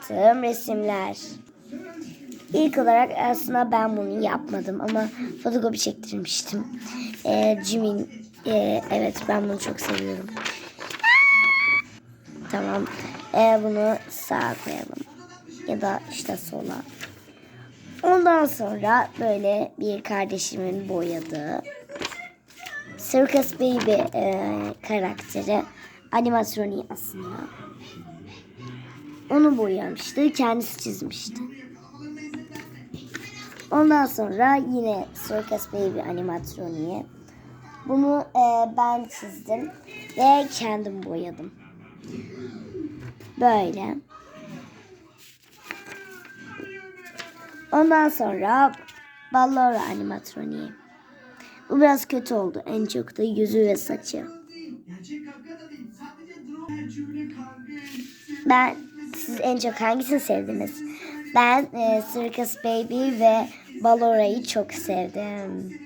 yaptığım resimler. İlk olarak aslında ben bunu yapmadım ama fotokopi çektirmiştim. Ee, Jimin, e, evet ben bunu çok seviyorum. Tamam. Ee, bunu sağa koyalım. Ya da işte sola. Ondan sonra böyle bir kardeşimin boyadığı Circus Baby e, karakteri animasyonu aslında. Onu boyamıştı. Kendisi çizmişti. Ondan sonra yine Circus Baby animatroniği. Bunu e, ben çizdim ve kendim boyadım. Böyle. Ondan sonra Ballora animatroniği. Bu biraz kötü oldu. En çok da yüzü ve saçı. Ben siz en çok hangisini sevdiniz? Ben e, Circus Baby ve Ballora'yı çok sevdim.